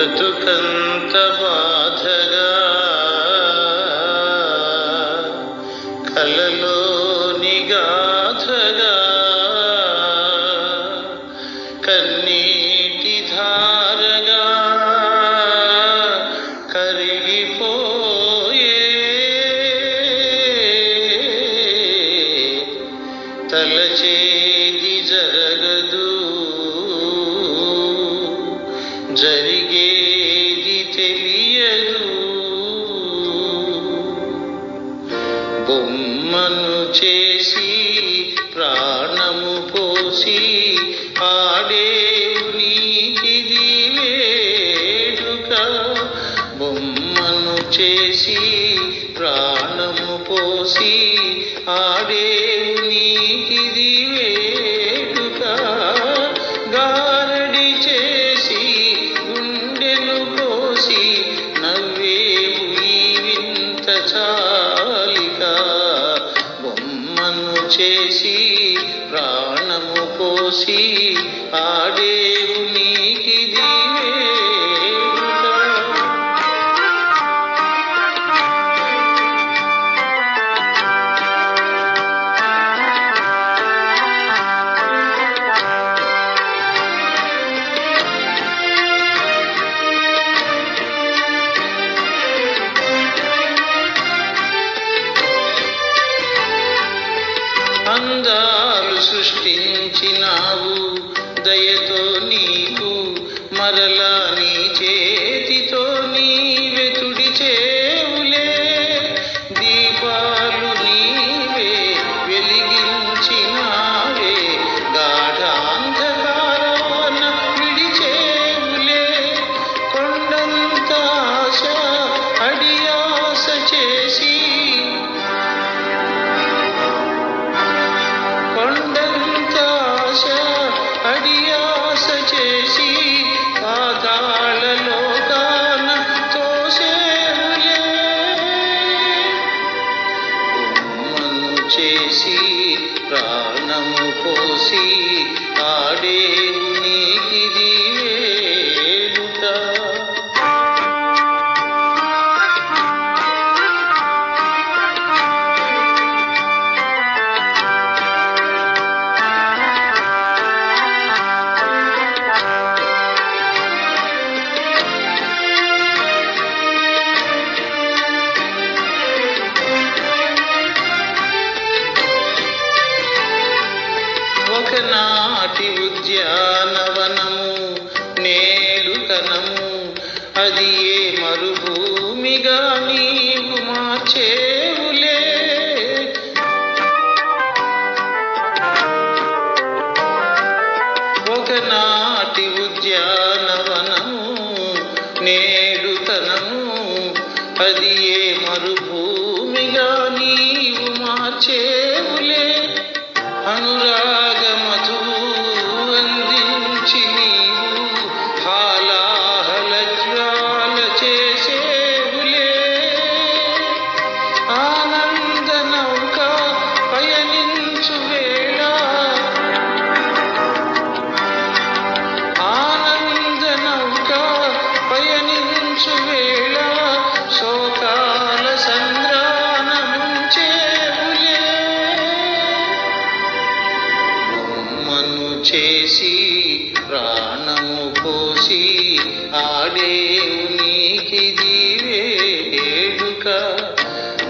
బ్రతుకంత బాధగా కలలోని గాథగా కన్నీటి ధారగా కరిగిపోయే తలచేది జరగదు బొమ్మను చేసి ప్రాణము పోసి ఆడేవు నీకిది వేడుక. బొమ్మను చేసి ప్రాణము పోసి ఆడేవు నీకిది వేడుక. గారడి చేసి గుండెను కోసి చేసి ప్రాణము పోసి ఆడేవు నీకిది ಮರಲಾ చేసి ప్రాణము పోసి ఆడే ఉద్యానవనము నేలు కనము. అది ఏ మరుభూమిగా నీవు మార్చేవులే? ఒకనాటి ఉద్యానవనము నేడు తనము అది ఏ మరుభూమిగా నీవు మార్చేవులే? అనురాగ చేసి ప్రాణము పోసి ఆడేవు నీకిది వేడుక.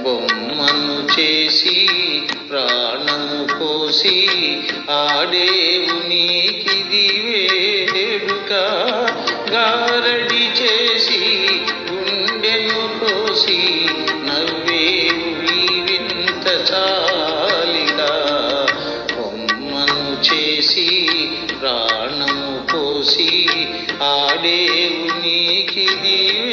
బొమ్మను చేసి ప్రాణము పోసి ఆడేవు ప్రాణము పోసి ఆడేవు నీకిది